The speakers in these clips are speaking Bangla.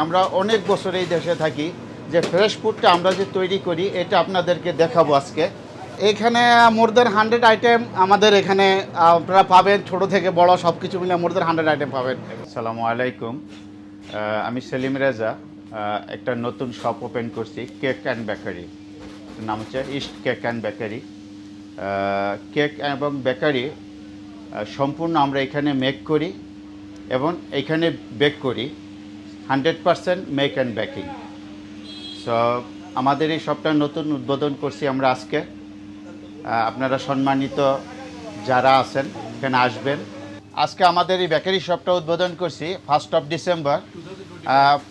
আমরা অনেক বছর এই দেশে থাকি, যে ফ্রেশ ফুডটা আমরা যে তৈরি করি, এটা আপনাদেরকে দেখাবো আজকে। এখানে মোর দেন হান্ড্রেড আইটেম আমাদের এখানে আপনারা পাবেন, ছোট থেকে বড় সব কিছু মিলে মোর দেন হান্ড্রেড আইটেম পাবেন। আসসালামু আলাইকুম। আমি সেলিম রেজা একটা নতুন শপ ওপেন করছি কেক অ্যান্ড বেকারি নাম হচ্ছে East Cake and Bakery cake এবং বেকারি সম্পূর্ণ আমরা এখানে মেক করি এবং এখানে বেক করি। Hundred percent make and baking so, আমাদের এই শপটা নতুন উদ্বোধন করছি আমরা আজকে। আপনারা সম্মানিত যারা আছেন, এখানে আসবেন। আজকে আমাদের এই বেকারি শপটা উদ্বোধন করছি ফার্স্ট অফ ডিসেম্বর।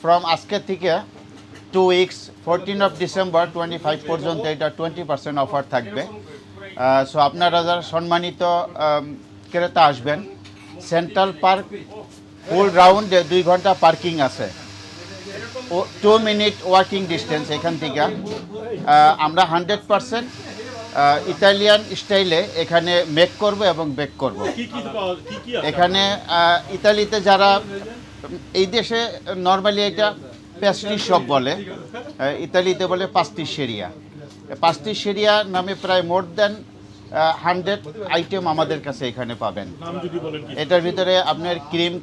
ফ্রম আজকে থেকে two weeks fourteen of December twenty five পর্যন্ত এটা টোয়েন্টি পার্সেন্ট অফার থাকবে। সো আপনারা যারা সম্মানিত ক্রেতা আসবেন সেন্ট্রাল পার্ক ফুল রাউন্ডে দুই ঘণ্টা পার্কিং আছে। ও টু মিনিট ওয়ার্কিং ডিস্টেন্স এখান থেকে। আমরা হান্ড্রেড পারসেন্ট ইতালিয়ান স্টাইলে এখানে মেক করব এবং বেক করব। এখানে ইতালিতে যারা এই দেশে নর্মালি এটা প্যাস্ট্রি শপ বলে। ইতালিতে বলে পাস্তি সেরিয়া পাস্তি সেরিয়া নামে প্রায় মোর দেন হান্ড্রেড আইটেম আমাদের কাছে এখানে পাবেন। এটার ভিতরে আপনার ক্রিম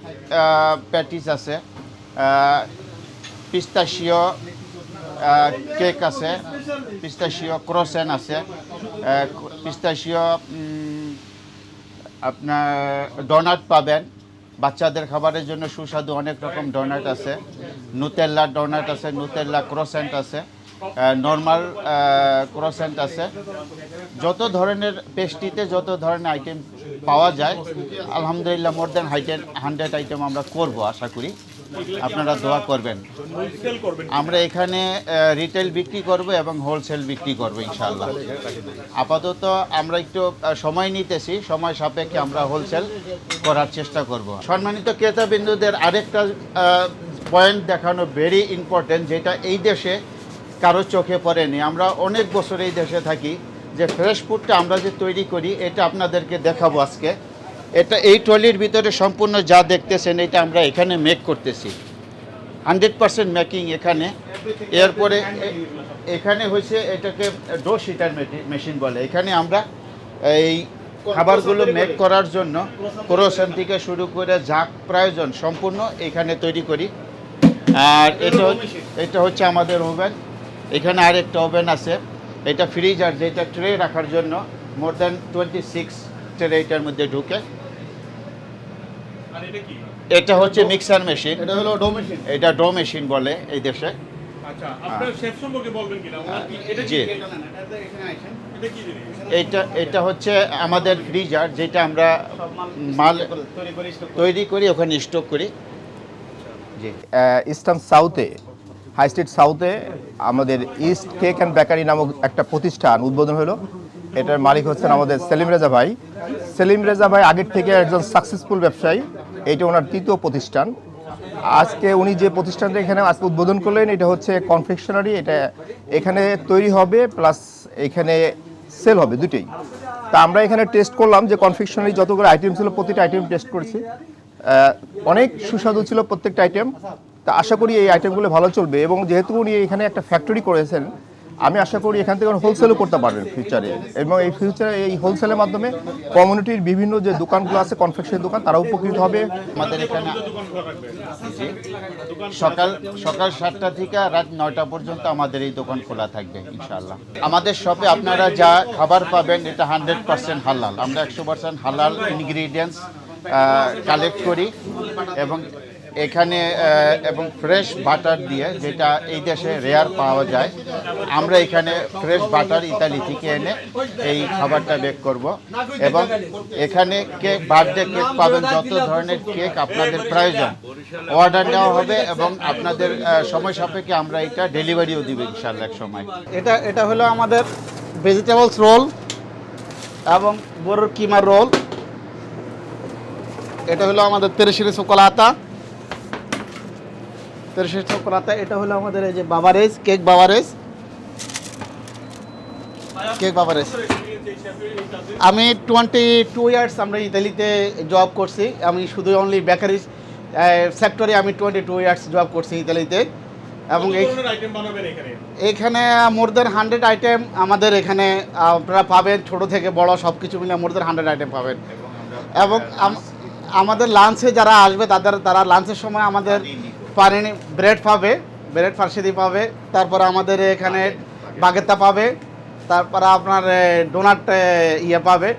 প্যাটিস আছে পিস্তাশিও কেক আছে পিস্তাশিও ক্রোসেন আছে পিস্তাশিও আপনার ডোনাট পাবেন। বাচ্চাদের খাবারের জন্য সুস্বাদু অনেক রকম ডোনাট আছে। নুতেল্লা ডোনাট আছে নুতেল্লা ক্রোসেন্ট আছে। নর্মাল ক্রসেন্ট আছে। যত ধরনের পেস্ট্রিতে যত ধরনের আইটেম পাওয়া যায়, আলহামদুলিল্লাহ মোর দেন হাইটেন হান্ড্রেড আইটেম আমরা করব, আশা করি। আপনারা দোয়া করবেন। আমরা এখানে রিটেল বিক্রি করব এবং হোলসেল বিক্রি করব, ইনশাআল্লাহ। আপাতত আমরা একটু সময় নিতেছি। সময় সাপেক্ষে আমরা হোলসেল করার চেষ্টা করব। সম্মানিত ক্রেতাবিন্দুদের আরেকটা পয়েন্ট দেখানো ভেরি ইম্পর্টেন্ট যেটা এই দেশে কারও চোখে পড়েনি। আমরা অনেক বছর এই দেশে থাকি, যে ফ্রেশ ফুডটা আমরা যে তৈরি করি, এটা আপনাদেরকে দেখাবো আজকে। এটা এই ট্রলির ভিতরে সম্পূর্ণ যা দেখতেছেন, এটা আমরা এখানে মেক করতেছি। হান্ড্রেড পার্সেন্ট মেকিং এখানে। এরপরে এখানে হয়েছে এটাকে ডো শিটার মেশিন বলে। এখানে আমরা এই খাবারগুলো মেক করার জন্য ক্রোসেন থেকে শুরু করে যা প্রয়োজন সম্পূর্ণ এখানে তৈরি করি। আর এটা এটা হচ্ছে আমাদের ওভেন। এখানে আরেকটা ওভেন আছে। এটা ফ্রিজার যেটা ট্রে রাখার জন্য more than twenty six tray এটার মধ্যে ঢুকে। এটা হচ্ছে মিক্সার মেশিন এটা হলো ডো মেশিন এটা ডো মেশিন বলে এই দেশে। আচ্ছা আপনার শেফ সম্পর্কে বলবেন কিনা? ওনার কি এটা জি। এটা হচ্ছে আমাদের ফ্রিজার যেটা আমরা মাল তৈরি তৈরি করি ওখানে স্টক করি। জি। ইস্টার্ন সাউথে হাই স্ট্রিট সাউথে আমাদের ইস্ট কেক অ্যান্ড বেকারি নামক একটা প্রতিষ্ঠান উদ্বোধন হলো। এটার মালিক হচ্ছেন আমাদের সেলিম রেজা ভাই। সেলিম রেজা ভাই আগের থেকে একজন সাকসেসফুল ব্যবসায়ী। এটা ওনার তৃতীয় প্রতিষ্ঠান। আজকে উনি যে প্রতিষ্ঠানটা এখানে আজকে উদ্বোধন করলেন, এটা হচ্ছে কনফেকশনারি এটা এখানে তৈরি হবে প্লাস এখানে সেল হবে দুটোই তা আমরা এখানে টেস্ট করলাম যে কনফেকশনারি যতগুলো আইটেম ছিল, প্রতিটা আইটেম টেস্ট করেছি। অনেক সুস্বাদু ছিল প্রত্যেকটা আইটেম তা আশা করি এই আইটেমগুলো ভালো চলবে এবং যেহেতু উনি এখানে একটা ফ্যাক্টরি করেছেন, আমি আশা করি এখান থেকে হোলসেলও করতে পারবেন ফিউচারে এবং এই ফিউচারে এই হোলসেলের মাধ্যমে কমিউনিটির বিভিন্ন যে দোকানগুলো আছে কনফেকশনের দোকান তারা উপকৃত হবে। আমাদের এখানে সকাল সকাল সাতটা থেকে রাত নয়টা পর্যন্ত আমাদের এই দোকান খোলা থাকবে, ইনশাআল্লাহ। আমাদের শপে আপনারা যা খাবার পাবেন, এটা হান্ড্রেড পার্সেন্ট হালাল। আমরা একশো পার্সেন্ট হালাল ইনগ্রিডিয়েন্টস কালেক্ট করি এবং এখানে এবং ফ্রেশ বাটার দিয়ে যেটা এই দেশে রেয়ার পাওয়া যায়, আমরা এখানে ফ্রেশ বাটার ইতালি থেকে এনে এই খাবারটা বেক করব। এবং এখানে কেক বার্থডে কেক পাবেন, যত ধরনের কেক আপনাদের প্রয়োজন। অর্ডার নেওয়া হবে এবং আপনাদের সময় সাপেক্ষে আমরা এটা ডেলিভারিও দিব ইনশাল্লাহ এক সময়। এটা এটা হলো আমাদের ভেজিটেবলস রোল এবং গরুর কিমার রোল এটা হলো আমাদের তেরেশিরি চোকলাতা এটা হলো আমাদের এই যে বাবারেজ কেক বাবারেজ কেক বাবারেজ আমি টোয়েন্টি টু ইয়ার্স আমরা ইতালিতে জব করছি। আমি শুধু অনলি বেকারি সেক্টরে আমি টোয়েন্টি টু ইয়ার্স জব করছি ইতালিতে। এবং এখানে? মোর দেন হান্ড্রেড আইটেম আমাদের এখানে আপনারা পাবেন ছোট থেকে বড় সব কিছু মিলে মোর দেন হান্ড্রেড আইটেম পাবেন। এবং আমাদের লাঞ্চে যারা আসবে তাদের তারা লাঞ্চের সময় আমাদের পানি ব্রেড পাবে ব্রেড ফার্সিদি পাবে তারপরে আমাদের এখানে বাগেতা পাবে তারপরে আপনার ডোনাট ইয়ে পাবে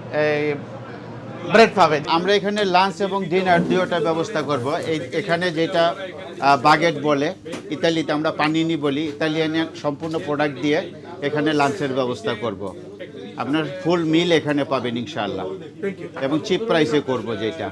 ব্রেড পাবে। আমরা এখানে লাঞ্চ এবং ডিনার দুটোটা ব্যবস্থা করব। এই এখানে যেটা বাগেট বলে ইতালিতে আমরা পানিনি বলি ইতালিয়ানের সম্পূর্ণ প্রোডাক্ট দিয়ে এখানে লাঞ্চের ব্যবস্থা করব। আপনার ফুল মিল এখানে পাবেন ইনশাআল্লাহ। এবং চিপ প্রাইসে করব যেটা।